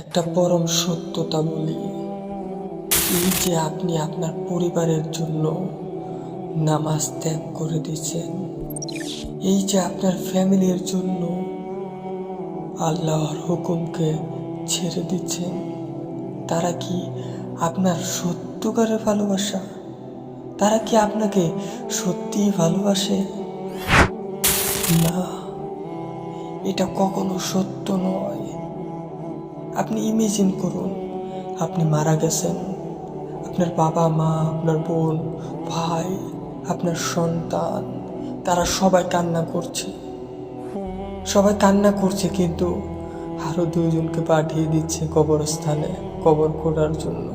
একটা পরম সত্যতা বলি। এই যে আপনি আপনার পরিবারের জন্য নামাজ ত্যাগ করে দিচ্ছেন এই যে আপনার ফ্যামিলির জন্য আল্লাহর হুকুমকে ছেড়ে দিচ্ছেন, তারা কি আপনার সত্যকারের ভালোবাসা? তারা কি আপনাকে সত্যিই ভালোবাসে? না, এটা কখনো সত্য নয়। আপনি ইমেজিন করুন, আপনি মারা গেছেন। আপনার বাবা মা, আপনার বোন, ভাই, আপনার সন্তান, তারা সবাই কান্না করছে। সবাই কান্না করছে কিন্তু আরও দুইজনকে পাঠিয়ে দিচ্ছে কবরস্থানে, কবর করার জন্য।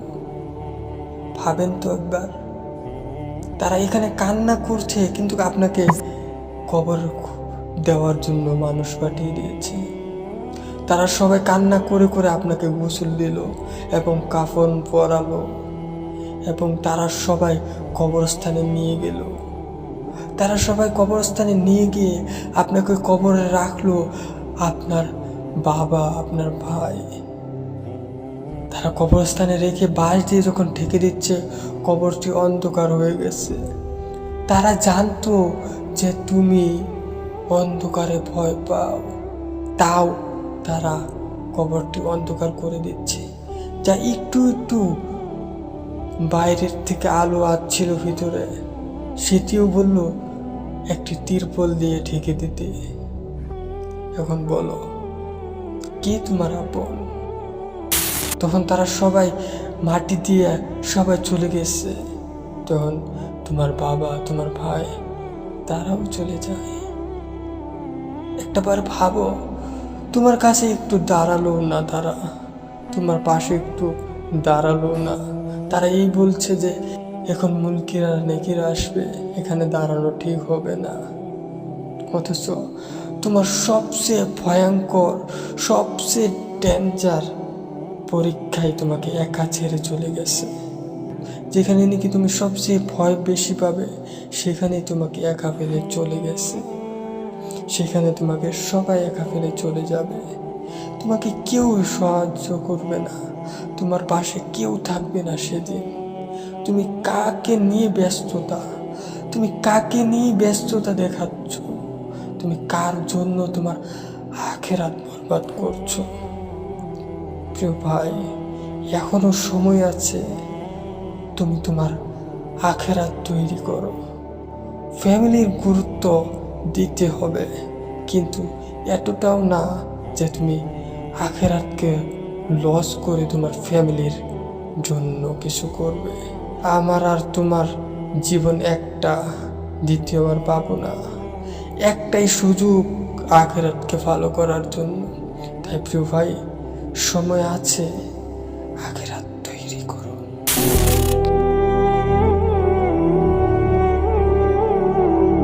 ভাবেন তো একবার। তারা এখানে কান্না করছে কিন্তু আপনাকে কবর দেওয়ার জন্য মানুষ পাঠিয়ে দিয়েছে। তারা সবাই কান্না করে করে আপনাকে গোসল দিল এবং কাফন পরালো এবং তারা সবাই কবরস্থানে নিয়ে গেল। তারা সবাই কবরস্থানে নিয়ে গিয়ে আপনাকে কবরে রাখল আপনার বাবা, আপনার ভাই। তারা কবরস্থানে রেখে বাঁশ দিয়ে যখন ঢেকে দিচ্ছে, কবরটি অন্ধকার হয়ে গেছে। তারা জানতো যে তুমি অন্ধকারে ভয় পাও। তাও তারা কবরটি অন্ধকার করে দিচ্ছে, যা একটু একটু বাইরের থেকে আলো আসছিল ভিতরে। সেটিও বলল, একটি তিরপল দিয়ে ঢেকে দিতে। এখন বলো, কে তোমার আপন? তখন তারা সবাই মাটি দিয়ে সবাই চলে গেছে। তখন তোমার বাবা, তোমার ভাই, তারাও চলে যায়। একটা বার ভাবো তোমার কাছে একটু দাঁড়াল না, তারা। তোমার পাশে একটু দাঁড়াল না। তারা এই বলছে যে, এখন মুলকিরা নেকিরা আসবে, এখানে দাঁড়ানো ঠিক হবে না। অথচ তোমার সবচেয়ে ভয়ঙ্কর, সবচেয়ে ডেঞ্জার পরীক্ষায় তোমাকে একা ছেড়ে চলে গেছে। যেখানে নাকি তুমি সবচেয়ে ভয় বেশি পাবে, সেখানেই তোমাকে একা ফেলে চলে গেছে। সেখানে তোমাকে সবাই একা ফেলে চলে যাবে। তোমাকে কেউ সাহায্য করবে না। তোমার পাশে কেউ থাকবে না সেদিন। তুমি কাকে নিয়ে ব্যস্ততা? তুমি কাকে নিয়ে ব্যস্ততা দেখাচ্ছ? তুমি কার জন্য তোমার আখেরাত বরবাদ করছ? প্রিয় ভাই, এখনও সময় আছে। তুমি তোমার আখেরাত তৈরি করো। ফ্যামিলির গুরুত্ব দিতে হবে। কিন্তু এতটাও না যে তুমি আখেরাতকে লস করে তোমার ফ্যামিলির জন্য কিছু করবে। আমার আর তোমার জীবন একটা দ্বিতীয়বার পাবো না। একটাই সুযোগ আখেরাতকে ভালো করার জন্য। তাই প্রিয় ভাই, সময় আছে আখেরাত তৈরি করো